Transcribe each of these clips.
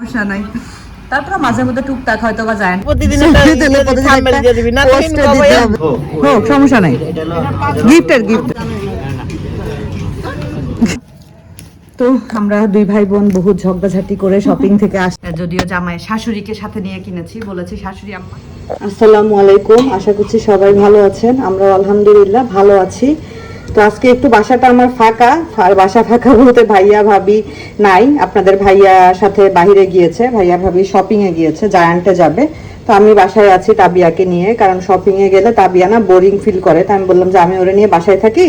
সমস্যা নাই। তারপর মাঝে মধ্যে টুকটাক হয়তো বা যায় হোক সমস্যা নাই। গিফটের গিফট তো আমরা দুই ভাই বোন বহুত ঝগড়াঝাটি করে শপিং থেকে আস যদিও জামাই শাশুড়িকে সাথে নিয়ে কিনেছি বলেছি শাশুড়ি আম্মা। আসসালামু আলাইকুম আশা করছি সবাই ভালো আছেন। আমরা আলহামদুলিল্লাহ ভালো আছি। তো আজকে একটু বাসাটা আমার ফাঁকা, আর বাসা ফাঁকা বলতে ভাইয়া, ভাবি নাই। আপনাদের ভাইয়া সাথে বাইরে গিয়েছে, ভাইয়া, ভাবি শপিং এ গিয়েছে, জায়ান্টে যাবে। তো আমি বাসায় আছি তাবিয়াকে নিয়ে, কারণ শপিং এ গেলে তাবিয়া না বোরিং ফিল করে। তো আমি বললাম যে আমি ওরে নিয়ে বাসায় থাকি।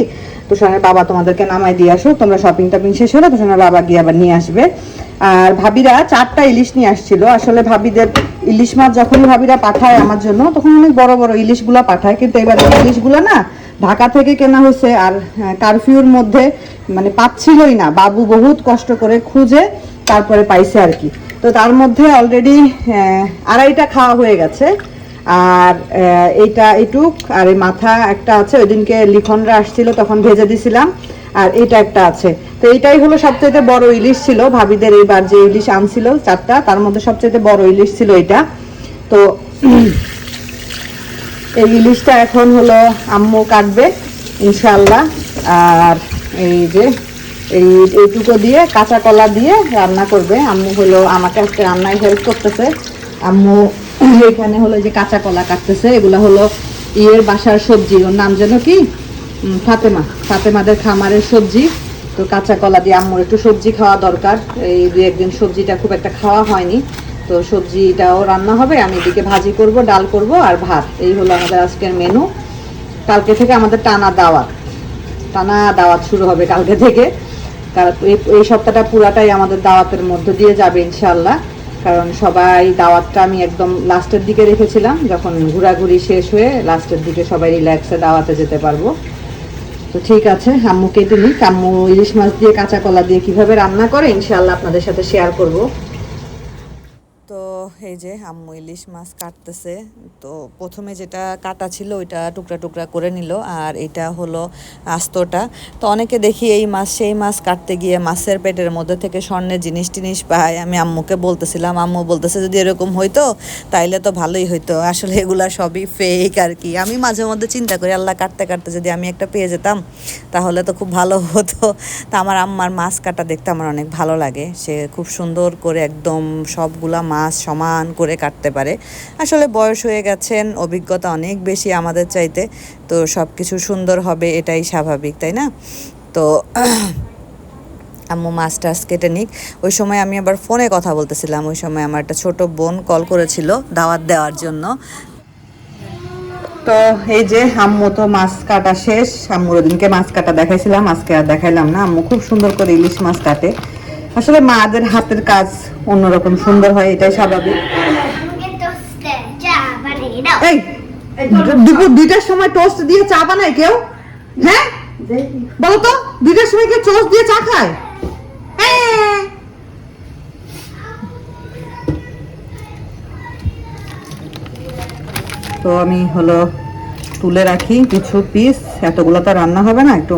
তুষানের বাবা তোমাদেরকে নামাই দিয়ে আসো তোমরা শপিং টপিং শেষ হলে তুষানের বাবা গিয়ে আবার নিয়ে আসবে। আর ভাবিরা চারটা ইলিশ নিয়ে আসছিল। আসলে ভাবিদের ইলিশ মাছ যখনই ভাবিরা পাঠায় আমার জন্য, তখন অনেক বড় বড় ইলিশগুলো পাঠায়। কিন্তু এবার ইলিশগুলো না ঢাকা থেকে কেনা হয়েছে আর কারফিউর মধ্যে মানে পাচ্ছিলই না। বাবু বহুত কষ্ট করে খুঁজে তারপরে পাইছে আর কি। তো তার মধ্যে অলরেডি আড়াইটা খাওয়া হয়ে গেছে। আর এইটা এটুক আর এই মাথা একটা আছে, ওই দিনকে লিখনরা আসছিল, তখন ভেজে দিছিলাম। আর এটা একটা আছে। তো এটাই হলো সবচেয়ে বড় ইলিশ ছিল। ভাবিদের এইবার যে ইলিশ আনছিল, চারটা, তার মধ্যে সবচেয়ে বড় ইলিশ ছিল এটা তো এই ইলিশটা এখন হলো আম্মু কাটবে ইনশাল্লাহ আর এই যে, এই এইটুকু দিয়ে কাঁচা কলা দিয়ে রান্না করবে। আম্মু হলো আমাকে আজকে রান্নায় হেল্প করতেছে। আম্মু এখানে হলো যে কাঁচা কলা কাটতেছে। এগুলো হলো ইয়ের বাসার সবজি। ওর নাম যেন কি? ফাতেমা। ফাতেমাদের খামারের সবজি। তো কাঁচা কলা দিয়ে আম্মুর একটু সবজি খাওয়া দরকার। এই দুই একদিন সবজিটা খুব একটা খাওয়া হয়নি। তো সবজিটাও রান্না হবে, আমি এদিকে ভাজি করব, ডাল করব আর ভাত। এই হলো আমাদের আজকের মেনু কালকে থেকে আমাদের টানা দাওয়াত। টানা দাওয়াত শুরু হবে কালকে থেকে। কারণ এই- সপ্তাহটা পুরাটাই আমাদের দাওয়াতের মধ্য দিয়ে যাবে ইনশাল্লাহ কারণ সবাই দাওয়াতটা আমি একদম লাস্টের দিকে রেখেছিলাম, যখন ঘোরাঘুরি শেষ হয়ে লাস্টের দিকে সবাই রিল্যাক্সে দাওয়াতে যেতে পারব। তো ঠিক আছে আম্মু কেটে আম্মু ইলিশ মাছ দিয়ে, কাঁচা কলা দিয়ে কীভাবে রান্না করে ইনশাল্লাহ আপনাদের সাথে শেয়ার করব। এই যে আম্মু ইলিশ মাছ কাটতেছে, তো প্রথমে যেটা কাটা ছিল ওইটা টুকরা টুকরা করে নিল, আর এটা হলো আস্তটা। তো অনেকে দেখি এই মাছ, সেই মাছ কাটতে গিয়ে মাছের পেটের মধ্যে থেকে স্বর্ণের জিনিস টিনিস পায়। আমি আম্মুকে বলতেছিলাম, আম্মু, বলতেছে যদি এরকম হইতো, তাইলে তো ভালোই হইতো। আসলে এগুলা সবই ফেক আর কি। আমি মাঝে মধ্যে চিন্তা করি, আল্লাহ, কাটতে কাটতে যদি আমি একটা পেয়ে যেতাম, তাহলে তো খুব ভালো হতো। তা আমার আম্মার মাছ কাটা দেখতে আমার অনেক ভালো লাগে। সে খুব সুন্দর করে একদম সবগুলা মাছ সমান করে কাটতে পারে। আসলে বয়স হয়ে গেছেন, অভিজ্ঞতা অনেক বেশি আমাদের চাইতে, তো সব কিছু সুন্দর হবে এটাই স্বাভাবিক, তাই না? তো আম্মু মাছ টাছ কেটে নিক। ওই সময় আমি আবার ফোনে কথা বলতেছিলাম, ওই সময় আমার একটা ছোট বোন কল করেছিল দাওয়াত দেওয়ার জন্য। তো এই যে আম্মু তো মাছ কাটা শেষ, আম্মুর ওদিনকে মাছ কাটা দেখাইছিলাম, আজকে আর দেখাইলাম না। আম্মু খুব সুন্দর করে ইলিশ মাছ কাটে। আসলে মাদের হাতের কাজ অন্যরকম, সুন্দর হয়, এটাই স্বাভাবিক। দুপুর দুইটার সময় টোস্ট দিয়ে চা বানায় কেউ? হ্যাঁ? দুইটার সময় কেউ টোস্ট দিয়ে চা খায়? হ্যাঁ। তো আমি হলো তুলে রাখি কিছু পিস এতগুলো তো রান্না হবে না, একটু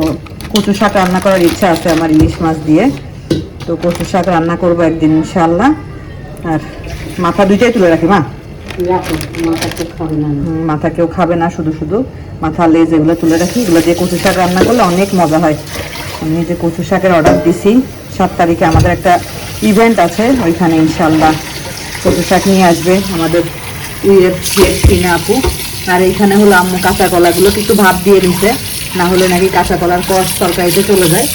কচু শাক রান্না করার ইচ্ছা আছে আমার ইলিশ মাছ দিয়ে। তো কচু শাক রান্না করব একদিন ইনশাল্লাহ আর মাথা দুইটাই তুলে রাখি মা? মাথা কেউ খাবে না। শুধু শুধু। মাথা লেজ এগুলো তুলে রাখি এগুলো দিয়ে কচু শাক রান্না করলে অনেক মজা হয়। আমি যে কচু শাকের অর্ডার দিছি সাত তারিখে আমাদের একটা ইভেন্ট আছে ওইখানে ইনশাল্লাহ কচু শাক নিয়ে আসবে আমাদের কিনে আপু। আর এইখানে হলো আম্মু কাঁচা কলাগুলো কিন্তু ভাব দিয়ে নিছে না হলে নাকি কাঁচা কলার কষ তরকারিতে চলে যায়।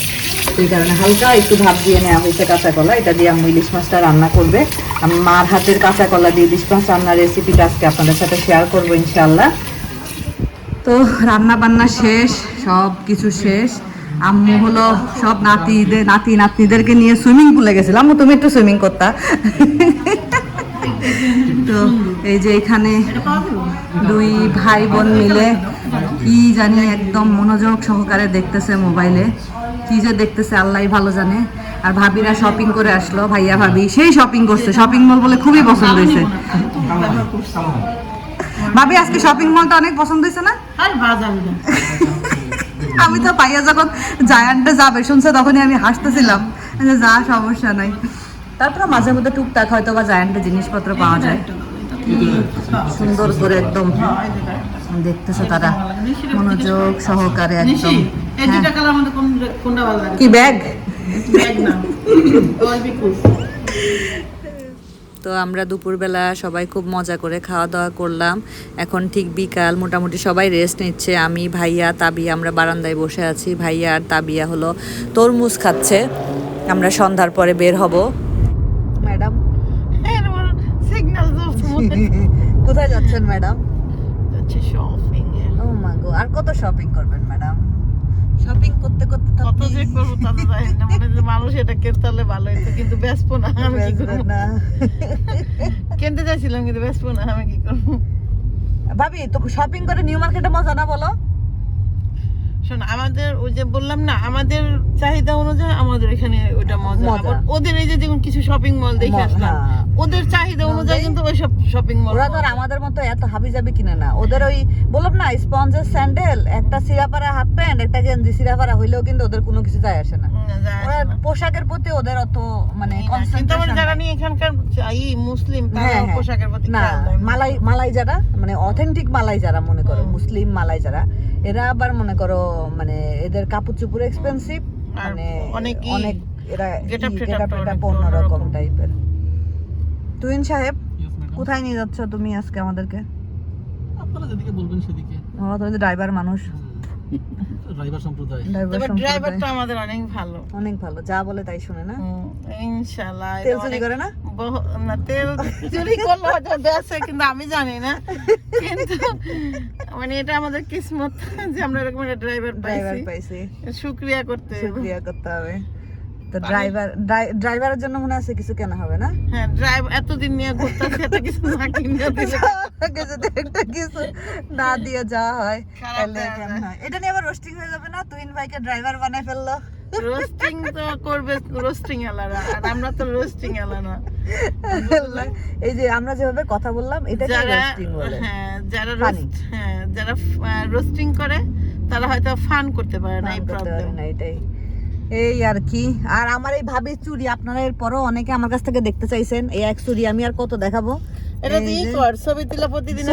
এই কারণে হালকা একটু ভাব দিয়ে নেওয়া হয়েছে কাঁচা কলা এটা দিয়ে আমি ইলিশ মাছটা রান্না করবে। মার হাতের কাঁচা কলা দিয়ে ইলিশ মাছ রান্নার রেসিপিটা আজকে আপনাদের সাথে শেয়ার করব ইনশাল্লাহ তো রান্না বান্না শেষ সব কিছু শেষ। আম্মু হলো সব নাতিদের নাতি নাতনিদেরকে নিয়ে সুইমিং পুলে গেছিলাম আম্মু, তুমি একটু সুইমিং করতা? তো এই যে এখানে দুই ভাই বোন মিলে কি জানি একদম মনোযোগ সহকারে দেখতেছে মোবাইলে। কি যে দেখতেছে আল্লাহ ভালো জানে। আর ভাবিরা শপিং করে আসলো ভাইয়া ভাবি সেই শপিং করছে। শপিং মল বলে খুবই পছন্দ হয়েছে। ভাবি আজকে শপিং মলটা অনেক পছন্দ হয়েছে না? আমি তো পাইয়া যখন জায়ান্টে যাবে শুনছে তখনই আমি হাসতেছিলাম যে যা সমস্যা নাই। তারপরে মাঝে মধ্যে টুকটাক হয়তো বা জায়ান্টের জিনিসপত্র পাওয়া যায়। সুন্দর করে একদম দেখতেছে তারা। মনোযোগ সহকারে একদম এই হ্যাঁ। দুটা কালার মধ্যে কোন কোনটা ভালো লাগে? কি ব্যাগ? ব্যাগ না। ওই তো আমরা দুপুরবেলা সবাই খুব মজা করে খাওয়া দাওয়া করলাম। এখন ঠিক বিকাল মোটামুটি সবাই রেস্ট নিচ্ছে। আমি ভাইয়া তাবিয়া আমরা বারান্দায় বসে আছি। ভাইয়া আর তাবিয়া হলো তরমুজ খাচ্ছে। আমরা সন্ধ্যার পরে বের হব। ম্যাডাম? কোথায় যাচ্ছেন ম্যাডাম? ও মা গো আর কত শপিং করবেন? শপিং করতে করতে তো কত যে করব তাতে জানি না। মানে যে মানুষ এটা ভালো কিন্তু বেসবো না আমি কি করব? না। কিনতে চাইছিলাম কিন্তু বেসবো না আমি কি করব? ভাবি তো শপিং করে নিউ মার্কেটে মজা না বলো? শোন আমাদের ওই যে বললাম না আমাদের চাহিদা অনুযায়ী আমাদের এখানে ওইটা মজা। ওদের এই যে যেমন কিছু শপিং মল দেখে আসলাম। হ্যাঁ। ওদের চাহিদা অনুযায়ী কিন্তু ওই সব শপিং মল ওরা তো আমাদের মতো এত হাবি জাবি কিনে না। ওদের ওই বললাম না স্পঞ্জের স্যান্ডেল একটা সিরাপারা হাফ প্যান্ট একটা গেঞ্জি সিরাপারা হইলেও কিন্তু ওদের কোনো কিছু যায় আসে না। ওরা পোশাকের প্রতি ওদের অত মানে কিন্তু আমার যারা। নিয়ে এখানকার ই মুসলিম তারা হ্যাঁ, হ্যাঁ। পোশাকের প্রতি না মালাই মালাই যারা মানে অথেন্টিক মালাই যারা মনে করো মুসলিম মালাই যারা এরা আবার মনে করো মানে এদের কাপড় চুপুর এক্সপেন্সিভ মানে অনেক অনেক এরা get up গেট আপ এটা অনেক অন্যরকম। অন্যরকম। টাইপের তুইন সাহেব কোথায় নিয়ে যাচ্ছ তুমি আজকে আমাদেরকে? আপনারা যেদিকে বলবেন সেদিকে। ও তুমি তো ড্রাইভার মানুষ। ড্রাইভার সম্প্রদায়। ড্রাইভার তবে আমাদের অনেক ভালো। অনেক ভালো যা বলে তাই শুনে না? ইনশাআল্লাহ তেল চুরি অনেক করে না? না তেল চুরি করলে হয়তো বেঁচে কিন্তু আমি জানি না। কিন্তু মানে এটা আমাদের কিসমত যে আমরা এরকম একটা ড্রাইভার ড্রাইভার পাইছি। পাইছি। শুক্রিয়া করতে হবে। শুক্রিয়া করতে হবে। তো ড্রাইভার ড্রাইভারের জন্য মনে আছে কিছু কেনা হবে না? হ্যাঁ ড্রাইভ এতদিন নিয়ে ঘুরতেছি এত কিছু না কিনে দিলে একটা কিছু না দিয়ে যাওয়া হয়। তাহলে কেমন হয়? এটা নিয়ে আবার রোস্টিং হয়ে যাবে না? তুহিন ভাইকে ড্রাইভার বানাই ফেলল। রোস্টিং তো করবে রোস্টিং এলারা আর আমরা তো রোস্টিং এলা না। এই যে আমরা যেভাবে কথা বললাম এটা যারা রোস্টিং বলে। হ্যাঁ যারা. রোস্ট হ্যাঁ যারা রোস্টিং করে তারা হয়তো ফান করতে পারে না এই প্রবলেম না এটাই। এই আর কি। আর আমার এই ভাবি চুরি আপনারা এর পরও অনেকে আমার কাছ থেকে দেখতে চাইছেন এই এক চুরি আমি আর কত দেখাবো? এটা কর ছবি প্রতিদিন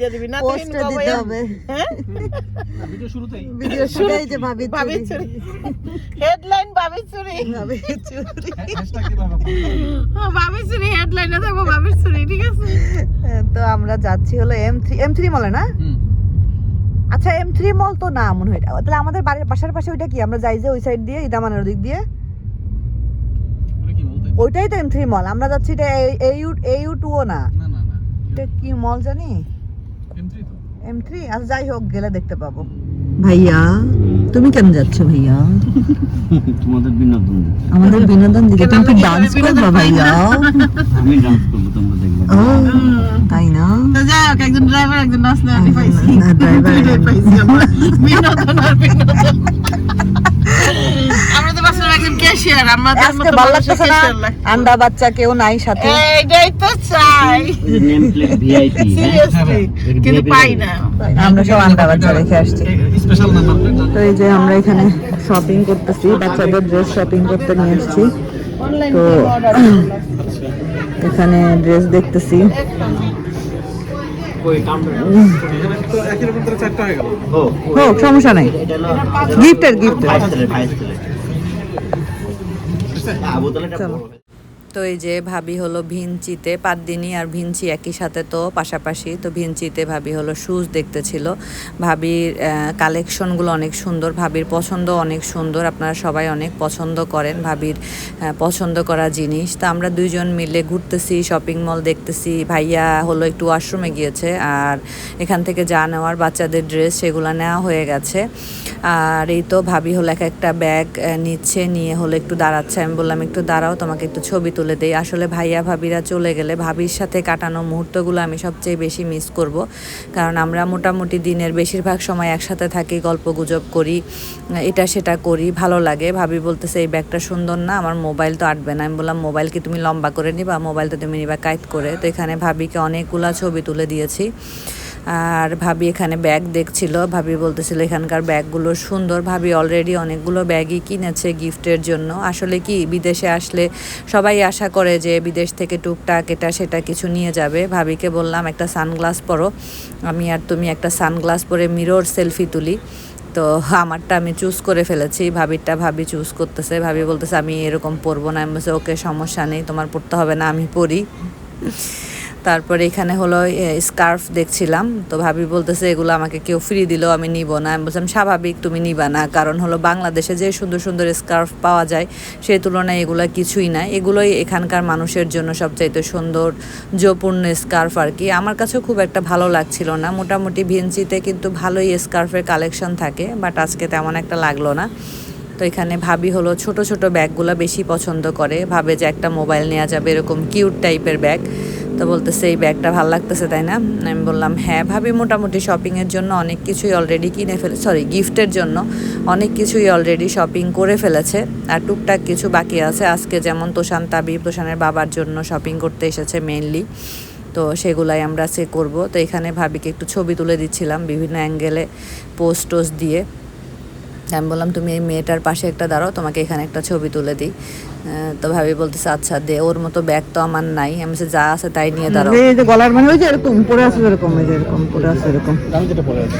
দিয়ে দিবি না দিতে হবে। হ্যাঁ? ভিডিও শুরুতেই। ভিডিও যে ভাবি ভাবি চুরি চুরি হেডলাইন ভাবি চুরি ভাবি? চুরি ভাবি হেডলাইনে থাকব ভাবি চুরি ঠিক আছে? তো আমরা যাচ্ছি হলো এম থ্রি এম থ্রি মলে না? হুম। আচ্ছা এম থ্রি মল তো না মনে হয়। তাহলে আমাদের বাড়ির বাসার পাশে ওইটা কি? আমরা যাই যে ওই সাইড দিয়ে ইদামানের দিক দিয়ে? ওইটাই তো এম থ্রি মল আমরা যাচ্ছি এটা এ ইউ এ ইউ টুও না। না এটা কি মল জানি? এম3 তো। এম থ্রি আচ্ছা যাই হোক গেলে দেখতে পাবো। ভাইয়া তুমি কেন যাচ্ছ ভাইয়া? তোমাদের বিনোদন আমাদের বিনোদন দিকে তুমি কি ডান্স করবে ভাইয়া? আমি ডান্স করব তোমরা দেখবে। ও তাই না? তো যাই হোক একজন ড্রাইভার একজন নাচ পাইছি। না, একজন- পাইছি আমরা। বিনোদন আর বিনোদন। আমরা তো বাসের একজন ক্যাশিয়ার আমাদের আজকে ভালো লাগতেছে না আন্ডা বাচ্চা কেউ নাই সাথে। এইটাই তো চাই। নেম প্লেট ভিআইপি কিন্তু পাই না। আমরা সব আন্ডা বাচ্চা রেখে আসছি। তো এই যে আমরা এখানে শপিং করতেছি বাচ্চাদের ড্রেস শপিং করতে নিয়ে এসেছি। তো এখানে ড্রেস দেখতেছি। হয়ে হোক সমস্যা নাই। গিফটের গিফটের তো এই যে ভাবি হলো ভিঞ্চিতে পাদ্দিনী আর ভিঞ্চি একই সাথে তো পাশাপাশি। তো ভিঞ্চিতে ভাবি হলো শুজ দেখতেছিল ভাবির কালেকশনগুলো অনেক সুন্দর, ভাবির পছন্দ অনেক সুন্দর। আপনারা সবাই অনেক পছন্দ করেন ভাবির পছন্দ করা জিনিস। তো আমরা দুইজন মিলে ঘুরতেছি শপিং মল দেখতেছি। ভাইয়া হলো একটু ওয়াশরুমে গিয়েছে আর এখান থেকে যা নেওয়ার বাচ্চাদের ড্রেস সেগুলো নেওয়া হয়ে গেছে। আর এই তো ভাবি হলো এক একটা ব্যাগ নিচ্ছে, নিয়ে হলো একটু দাঁড়াচ্ছে। আমি বললাম, একটু দাঁড়াও, তোমাকে একটু ছবি তুলে দেই। আসলে ভাইয়া, ভাবিরা চলে গেলে ভাবির সাথে কাটানো মুহূর্তগুলো আমি সবচেয়ে বেশি মিস করব। কারণ আমরা মোটামুটি দিনের বেশিরভাগ সময় একসাথে থাকি, গল্প গুজব করি, এটা সেটা করি, ভালো লাগে। ভাবি বলতেছে, এই ব্যাগটা সুন্দর না, আমার মোবাইল তো আটবে না। আমি বললাম মোবাইল কি তুমি লম্বা করে নিবা? মোবাইল তো তুমি নিবা কাইট করে। তো এখানে ভাবিকে অনেকগুলা ছবি তুলে দিয়েছি। আর ভাবি এখানে ব্যাগ দেখছিল। ভাবি বলতেছিল, এখানকার ব্যাগগুলো সুন্দর। ভাবি অলরেডি অনেকগুলো ব্যাগই কিনেছে গিফটের জন্য। আসলে কি, বিদেশে আসলে সবাই আশা করে যে বিদেশ থেকে টুকটাক এটা সেটা কিছু নিয়ে যাবে। ভাবিকে বললাম, একটা সানগ্লাস পরো। আমি আর তুমি একটা সানগ্লাস পরে মিরর সেলফি তুলি। তো আমারটা আমি চুজ করে ফেলেছি। ভাবিরটা ভাবি চুজ করতেছে। ভাবি বলতেছে, আমি এরকম পরবো না। আমি বলছি, ওকে, সমস্যা নেই, তোমার পড়তে হবে না, আমি পরি। তারপরে এখানে হলো স্কার্ফ দেখছিলাম। তো ভাবি বলতেছে, এগুলো আমাকে কেউ ফ্রি দিলেও আমি নিব না। আমি বলছিলাম, স্বাভাবিক, তুমি নিবা না। কারণ হলো বাংলাদেশে যে সুন্দর সুন্দর স্কার্ফ পাওয়া যায় সেই তুলনায় এগুলো কিছুই না। এগুলোই এখানকার মানুষের জন্য সবচাইতে সৌন্দর্যপূর্ণ স্কার্ফ আর কি। আমার কাছেও খুব একটা ভালো লাগছিল না। মোটামুটি ভিনচিতে কিন্তু ভালোই স্কার্ফের কালেকশন থাকে বাট আজকে তেমন একটা লাগল না। তো এখানে ভাবি হলো ছোট ছোট ব্যাগগুলো বেশি পছন্দ করে। ভাবে যে একটা মোবাইল নেওয়া যাবে এরকম কিউট টাইপের ব্যাগ। তো বলতেছে, এই ব্যাগটা ভালো লাগতেছে, তাই না? আমি বললাম হ্যাঁ ভাবি মোটামুটি শপিংয়ের জন্য অনেক কিছুই অলরেডি কিনে ফেলে সরি গিফটের জন্য অনেক কিছুই অলরেডি শপিং করে ফেলেছে। আর টুকটাক কিছু বাকি আছে। আজকে যেমন তোষান, তাবিব, তোষানের বাবার জন্য শপিং করতে এসেছে মেনলি তো সেগুলাই আমরা সে করব। তো এখানে ভাবিকে একটু ছবি তুলে দিচ্ছিলাম বিভিন্ন অ্যাঙ্গেলে পোস্ট টোস্ট দিয়ে। আমি বললাম তুমি এই মেয়েটার পাশে একটা দাঁড়াও তোমাকে এখানে একটা ছবি তুলে দিই। তো ভাবি বলতেছে আচ্ছা দে ওর মতো ব্যাগ তো আমার নাই। আমি বলছি, যা আছে তাই নিয়ে দাঁড়াও। এই যে গলার মানে ওই যে এরকম পরে আছে এরকম এই যে এরকম পরে আছে এরকম। আমি যেটা পরে আছি।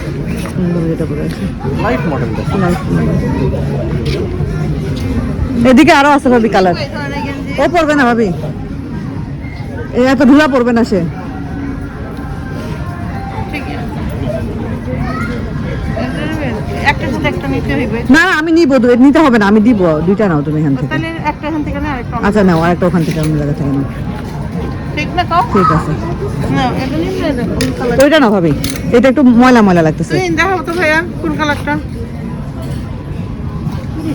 সুন্দর যেটা পরে আছে। লাইট মডেলটা এদিকে আরও আছে ভাবি কালার ও পড়বে না ভাবি। এ এত ধুলা পড়বে না সে। না না, আমি নিবো দু- নিতে হবে না আমি দিব দুইটা নাও তুমি এখান থেকে। তাহলে একটা এখান থেকে না আরেকটা আচ্ছা নাও আরেকটা ওখান থেকে অন্য জায়গা থেকে নাও। ঠিক না কাও ঠিক আছে। না এটা নিলে না কোন কালার ওইটা ভাবি এটা একটু ময়লা ময়লা লাগতেছে। তুই দেখাও তো ভাইয়া কোন কালারটা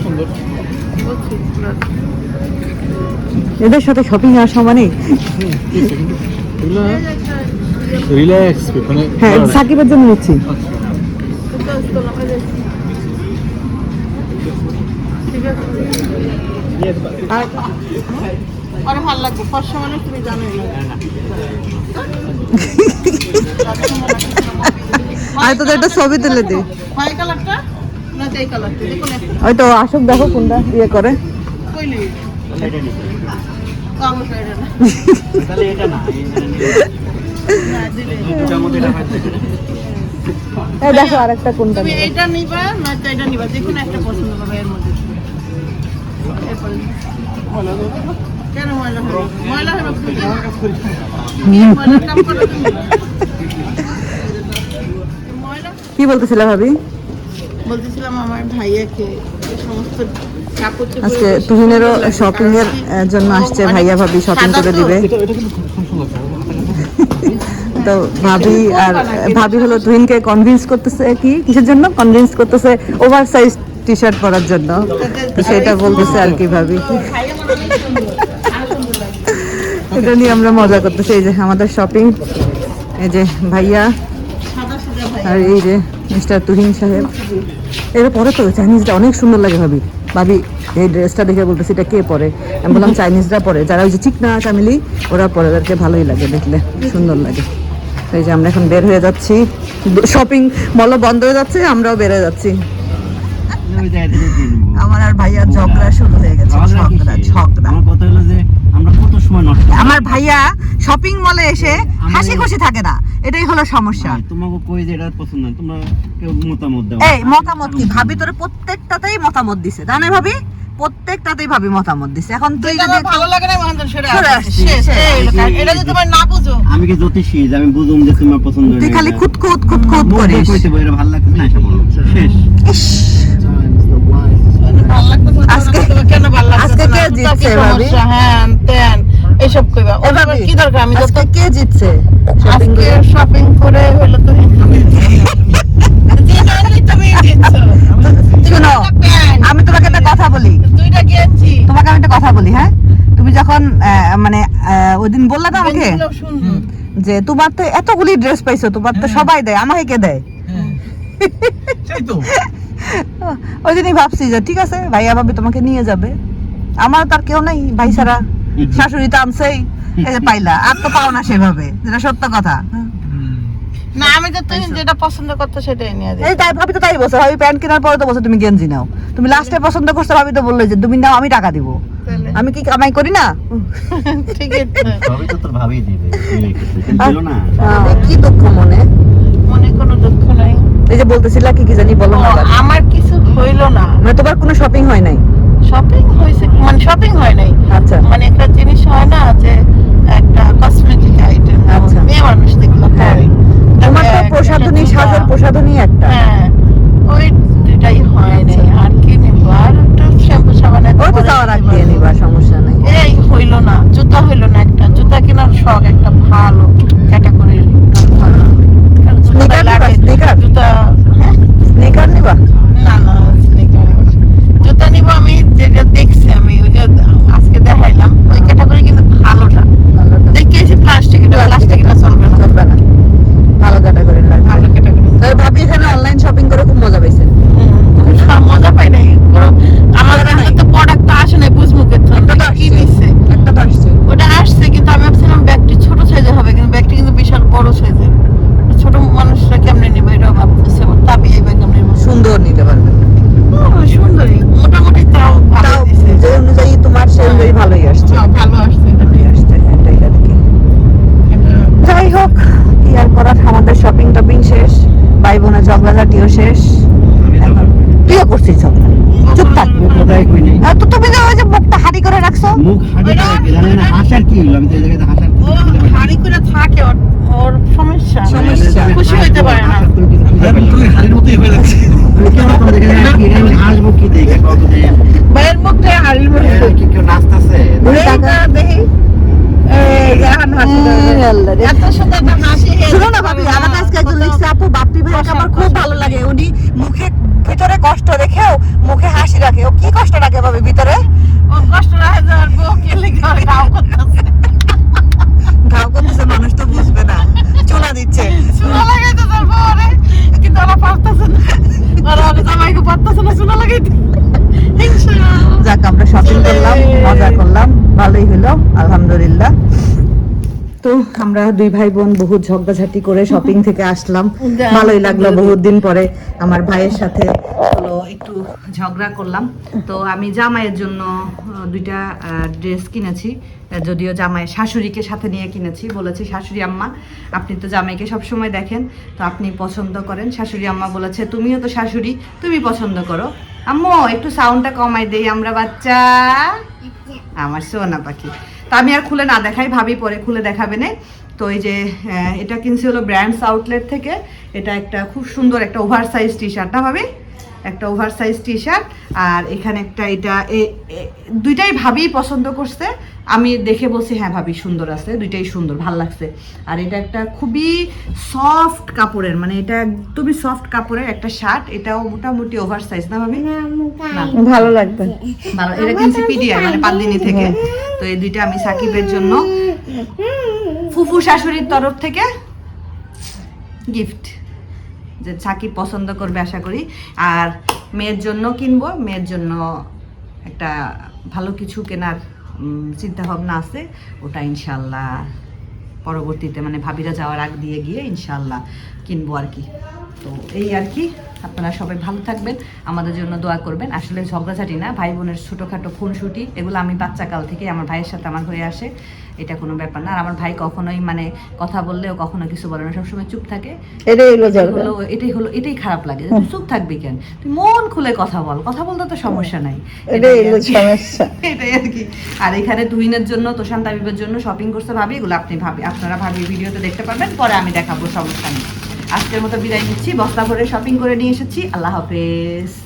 সুন্দর এদের সাথে শপিং আর রিল্যাক্স মানে? হ্যাঁ সাকিবের জন্য নিচ্ছি ঠিক আছে আর আরে ভালো লাগবে ফর্সা মানে তুমি জানোই আর তো একটা ছবি তুলে দি হোয়াই কালারটা না এই কালারটা দেখুন একটা। ওই তো আসুক দেখো কোনটা ইয়ে করে। দেখো আরেকটা কোনটা এটা নিবা। না এটা নিবা দেখুন একটা পছন্দ হবে এর মধ্যে। কেন ময়লা হবে ময়লা কি বলতেছিলে ভাবি? বলতেছিলাম আমার ভাইয়াকে সমস্ত আজকে তুহিনেরও শপিং এর জন্য আসছে ভাইয়া ভাবি শপিং করে দিবে। তো ভাবি আর ভাবি হলো তুহিনকে কনভিন্স করতেছে কি? কিসের জন্য? কনভিন্স করতেছে ওভার সাইজ টি শার্ট পরার জন্য। সেটা বলতেছে আর কি ভাবি। এটা নিয়ে আমরা মজা করতেছি। এই যে আমাদের শপিং এই যে ভাইয়া আর এই যে মিস্টার তুহিন সাহেব। এর পরে তো চাইনিজটা অনেক সুন্দর লাগে ভাবি। ভাবি, এই ড্রেসটা দেখে বলতেছি, এটা কে পরে? আমি বললাম চাইনিজরা পরে। যারা ওই যে চিকনা চামিলি ওরা পরে। ওদেরকে ভালোই লাগে দেখলে, সুন্দর লাগে। এই যে আমরা এখন বের হয়ে যাচ্ছি। শপিং মলও বন্ধ হয়ে যাচ্ছে, আমরাও বের হয়ে যাচ্ছি। আমার আর ভাইয়া ঝগড়া শুরু হয়ে গেছে ঝগড়া ঝগড়া আমার কথা হলো যে আমরা কত সময় নষ্ট আমার ভাইয়া শপিং মলে এসে হাসি খুশি থাকে না। এটাই হলো সমস্যা। তোমাকে কই যে এটা পছন্দ না তোমরা কেউ মতামত দাও। এই মতামত কি? ভাবি তোরে প্রত্যেকটাতেই মতামত দিছে জানে ভাবি? প্রত্যেকটাতেই ভাবি মতামত দিছে। এখন তুই যদি ভালো লাগে না মহান্তর সেটা সরে আসছে। শেষ, এটা যদি তোমার না বুঝো। আমি কি জ্যোতিষী আমি বুঝুম যে তোমার পছন্দ তুই খালি খুদ খুদ খুদ খুদ করিস। কইতে ভালো লাগছে না এসে বলো। শেষ। আজকে- কেন ভালো আজকে কে জিতছে, ভাবি? সমস্যা? হ্যান, ত্যান, কইবা। এ কি দরকার? আমি আজকে কে জিতছে? আজকে শপিং করে? হলো তুমি জিতলি তুমি জিতছো। শোনো আমি তোমাকে একটা কথা বলি। তোমাকে আমি একটা কথা বলি হ্যাঁ? তুমি যখন আহ, মানে আহ, ওই দিন বললা তো আমাকে যে তোমার তো এতগুলি ড্রেস পাইছো তোমার তো সবাই দেয় আমাকে কে দেয়? তো। ওই দিনই ভাবছি যে ঠিক আছে ভাইয়া ভাবি তোমাকে নিয়ে যাবে। আমার তার কেউ নাই ভাই ছাড়া। শাশুড়ি তো আনছেই এই যে পাইলা। আর তো পাও না সেভাবে যেটা সত্য কথা। না আমি তো তুই যেটা পছন্দ করতো সেটাই নিয়ে দিই এই তাই ভাবি তো তাই বলছো ভাবি প্যান্ট কেনার পরে তো বলছো তুমি গেঞ্জি নাও। তুমি লাস্টে পছন্দ করছ ভাবি তো বললে যে তুমি নাও আমি টাকা দিব। আমি কি কামাই করি না? তো। সবই তো তোর ভাবেই দিবে কি দুঃখ মনে মনে কোনো দুঃখ নাই। এই যে বলতেছিলা কি কি জানি বলো না আমার কিছু হইল না। মানে তোমার কোনো শপিং হয় নাই? শপিং হয়েছে মানে শপিং হয় নাই। আচ্ছা। মানে একটা জিনিস হয় না যে একটা কসমেটিক আইটেম আচ্ছা। মেয়ে মানুষ দেখল হ্যাঁ। তোমার তো প্রসাধনী সাজের প্রসাধনী একটা। হ্যাঁ ওই এটাই হয় নাই। আর কি নিবো? আর একটু শ্যাম্পু সাবান ওই তো পরে যাওয়ার আগ দিয়ে নিবা সমস্যা নাই। এই হইল না জুতা হইল না একটা। জুতা কেনার শখ একটা ভালো ক্যাটাগরির Sneaker নিবা, sneaker? জুতা হ্যাঁ স্নিকার নিবা না না sneaker নিবো না। জুতা নিবো আমি যেটা দেখছি আমি ওই যে আজকে দেখাইলাম ওই ক্যাটাগরি কিন্তু ভালোটা ভালোটা। দেখেছি প্লাস্টিক এটা প্লাস্টিক এটা চলবে না চলবে না ভালো ক্যাটাগরি লাগবে ভালো ক্যাটাগরি তবে ভাবি এখানে অনলাইন শপিং করে খুব মজা পাইছেন মজা পাই নাই কোনো- আমাদের হাতে তো প্রোডাক্ট তো আসে নাই বুঝমুখের জন্য কি নিচ্ছে একটা তো আসছে ওটা আসছে কিন্তু আমি ভাবছিলাম ব্যাগটি ছোট সাইজের হবে কিন্তু ব্যাগটি কিন্তু বিশাল বড় সাইজের ছোট মানুষরা কেমনে নেবে এটা ভাবতেছে তাবি এই ব্যাগ কেমনে নেব সুন্দর নিতে পারবেন সুন্দরই মোটামুটি তাও ভালো তাও দিছে যে অনুযায়ী তোমার সেই অনুযায়ী ভালোই আসছে হ্যাঁ, ভালো আসছে এটা ভালোই আসছে এটাই আর কি যাই হোক কি আর করার আমাদের শপিং টপিং শেষ ভাই বোনের ঝগড়াঝাটিও শেষ এখন তুইও করছিস ঝগড়া চুপ থাক কোথায় কই নেই আর তো তুমি যে ওই যে মুখটা হাড়ি করে রাখছো মুখ হাঁটি জানে না হাসার কি হলো আমি তো এই জায়গাতে হাসার ও হাড়ি করে থাকে ওর ওর সমস্যা সমস্যা। খুশি হইতে পারে না তুই হাড়ির মতোই হয়ে যাচ্ছে হাসবো কি দেখে কতদিন ভাইয়ের মুখটা হাড়ির মধ্যে কি কেউ নাচতেছে ওই এই টাকা- না, দেখি এই এখন হাসি দেয়। এই আল্লাহ রে। এত সুন্দর একটা হাসি শুনো না ভাবি আমার কাছে একজন লিখছে আপু বাপ্পি ভাইকে আমার খুব ভালো লাগে। উনি মুখে ভিতরে কষ্ট রেখেও মুখে হাসি রাখে। ও কি কষ্ট রাখে ভাবি ভিতরে? ওর কষ্ট রাখে যাওয়ার বউ কে লিখে করতেছে। ঘাও করতেছে মানুষ তো বুঝবে না। চুলা দিচ্ছে। শোনা লাগাইতে তার বউরে কিন্তু ওরা পারতেছে না। ওরা ওর জামাইকে পারতেছে না শোনা লাগাইতে। যাক আমরা শপিং করলাম মজা করলাম ভালোই হলো আলহামদুলিল্লাহ। তো আমরা দুই ভাই বোন বহুত ঝগড়াঝাটি করে শপিং থেকে আসলাম। ভালোই লাগল বহুত দিন পরে আমার ভাইয়ের সাথে হলো একটু ঝগড়া করলাম। তো আমি জামাইয়ের জন্য দুইটা ড্রেস কিনেছি। যদিও জামাই শাশুড়িকে সাথে নিয়ে কিনেছি বলেছি শাশুড়ি আম্মা আপনি তো জামাইকে সব সময় দেখেন তো আপনি পছন্দ করেন। শাশুড়ি আম্মা বলেছে তুমিও তো শাশুড়ি তুমি পছন্দ করো। আম্মু একটু সাউন্ডটা কমাই দেই আমরা বাচ্চা। আমার সোনা পাখি। তো আমি আর খুলে না দেখাই, ভাবি পরে খুলে দেখাবে না। তো এই যে এটা কিনছি হলো ব্র্যান্ডস আউটলেট থেকে। এটা একটা খুব সুন্দর একটা ওভার সাইজ টি শার্ট না ভাবি? একটা ওভার সাইজ টি শার্ট আর এখানে একটা এটা দুইটাই ভাবি পছন্দ করছে। আমি দেখে বলছি হ্যাঁ ভাবি সুন্দর আছে দুইটাই সুন্দর ভালো লাগছে। আর এটা একটা খুবই সফট কাপড়ের মানে এটা একদমই সফট কাপড়ের একটা শার্ট এটাও মোটামুটি ওভার সাইজ না ভাবি? ভালো লাগবে। ভালো এটা কিনছি পিডিআই মানে পাঁচদিনই থেকে। তো এই দুইটা আমি সাকিবের জন্য। ফুফু শাশুড়ির তরফ থেকে গিফট যে সাকিব পছন্দ করবে আশা করি। আর মেয়ের জন্য কিনবো, মেয়ের জন্য একটা ভালো কিছু কেনার চিন্তা ভাবনা আছে। ওটা ইনশাল্লাহ পরবর্তীতে মানে ভাবিরা যাওয়ার আগ দিয়ে গিয়ে ইনশাল্লাহ কিনবো আর কি। তো এই আর কি, আপনারা সবাই ভালো থাকবেন, আমাদের জন্য দোয়া করবেন। আসলে ঝগড়াঝাটি না, ভাই বোনের ছোটোখাটো খুনসুটি, এগুলো আমি বাচ্চাকাল থেকে আমার ভাইয়ের সাথে আমার হয়ে আসে। এটা কোনো ব্যাপার না। আর আমার ভাই কখনোই মানে কথা বললেও কখনো কিছু বলে না। সবসময় চুপ থাকে। এটাই হলো এটাই হলো এটাই খারাপ লাগে তুই চুপ থাকবি কেন? তুই মন খুলে কথা বল। কথা বলতে তো সমস্যা নাই। এটাই সমস্যা। এটাই আর কি। আর এখানে তুহিনের জন্য তোষান তাবিবের জন্য শপিং করতে ভাবি। এগুলো আপনি ভাবি আপনারা ভাবি ভিডিওতে দেখতে পারবেন। পরে আমি দেখাবো সমস্যা নেই। আজকের মতো বিদায় নিচ্ছি। বস্তা ভরে শপিং করে নিয়ে এসেছি। আল্লাহ হাফেজ।